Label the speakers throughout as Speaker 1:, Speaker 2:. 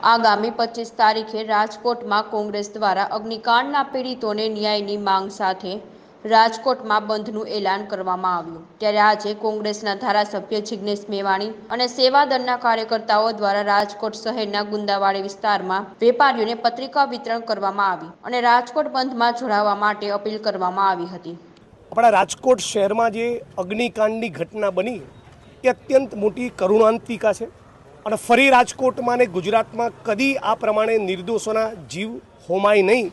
Speaker 1: આગામી પચીસ તારીખે રાજકોટમાં કોંગ્રેસ દ્વારા અગ્નિકાંડના પીડિતોને ન્યાયની માંગ સાથે રાજકોટમાં બંધનું એલાન કરવામાં આવ્યું. ત્યારે આજે કોંગ્રેસના ધારાસભ્ય જિજ્ઞેશ મેવાણી અને સેવાદળના કાર્યકર્તાઓ દ્વારા રાજકોટ શહેરના ગુંદાવાડી વિસ્તારમાં વેપારીઓને પત્રિકા વિતરણ કરવામાં આવી અને રાજકોટ બંધમાં જોડાવા માટે અપીલ કરવામાં આવી હતી.
Speaker 2: આપણા રાજકોટ શહેરમાં જે અગ્નિકાંડની ઘટના બની એ અત્યંત મોટી કરુણાંતિકા છે. અને ફરી રાજકોટમાં ને ગુજરાતમાં કદી આ પ્રમાણે નિર્દોષોના જીવ હોમાય નહીં.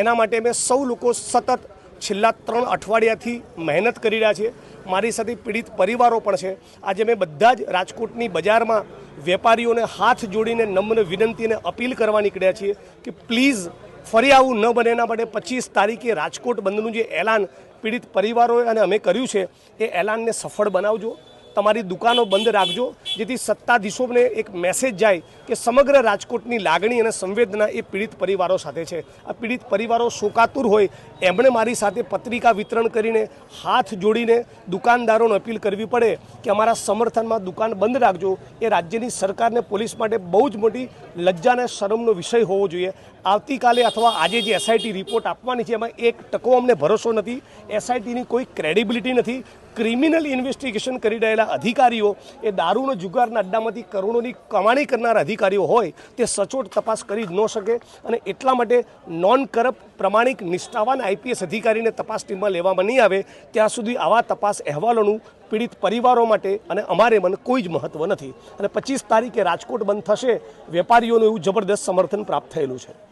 Speaker 2: એના માટે મેં સૌ લોકો સતત છેલ્લા ત્રણ અઠવાડિયાથી મહેનત કરી રહ્યા છે. મારી સાથે પીડિત પરિવારો પણ છે. આજે મેં બધા જ રાજકોટની બજારમાં વેપારીઓને હાથ જોડીને નમ્ર વિનંતી અને અપીલ કરવા નીકળ્યા છીએ કે પ્લીઝ ફરી આવું ન બને. એના માટે પચીસ તારીખે રાજકોટ બંધનું જે એલાન પીડિત પરિવારોએ અને અમે કર્યું છે, એ એલાનને સફળ બનાવજો. તમારી દુકાનો બંધ રાખજો, જેથી સત્તાધીશોને એક મેસેજ જાય કે સમગ્ર રાજકોટની લાગણી અને સંવેદના એ પીડિત પરિવારો સાથે છે. આ પીડિત પરિવારો શોકાતુર હોય, એમણે મારી સાથે પત્રિકા વિતરણ કરીને હાથ જોડીને દુકાનદારોને અપીલ કરવી પડે કે અમારા સમર્થનમાં દુકાન બંધ રાખજો. એ રાજ્યની સરકારને પોલીસ માટે બહુ જ મોટી લજ્જા અને શરમનો વિષય હોવો જોઈએ. આવતીકાલે અથવા આજે જે એસઆઈટી રિપોર્ટ આપવાની છે, એમાં એક ટકો અમને ભરોસો નથી. એસઆઈટીની કોઈ ક્રેડિબિલિટી નથી. ક્રિમિનલ ઇન્વેસ્ટિગેશન કરી રહેલા અધિકારીઓ, એ દારૂનો જુગારના અડ્ડામાંથી કરોડોની કમાણી કરનાર અધિકારીઓ હોય, તે સચોટ તપાસ કરી જ ન શકે અને એટલા માટે નોન કરપ્ટ પ્રમાણિક, નિષ્ઠાવાન આઈપીએસ અધિકારીને તપાસ ટીમમાં લેવામાં નહીં આવે, ત્યાં સુધી આવા તપાસ અહેવાલોનું પીડિત પરિવારો માટે અને અમારે મને કોઈ જ મહત્ત્વ નથી. અને પચીસ તારીખે રાજકોટ બંધ થશે, વેપારીઓનું એવું જબરદસ્ત સમર્થન પ્રાપ્ત થયેલું છે.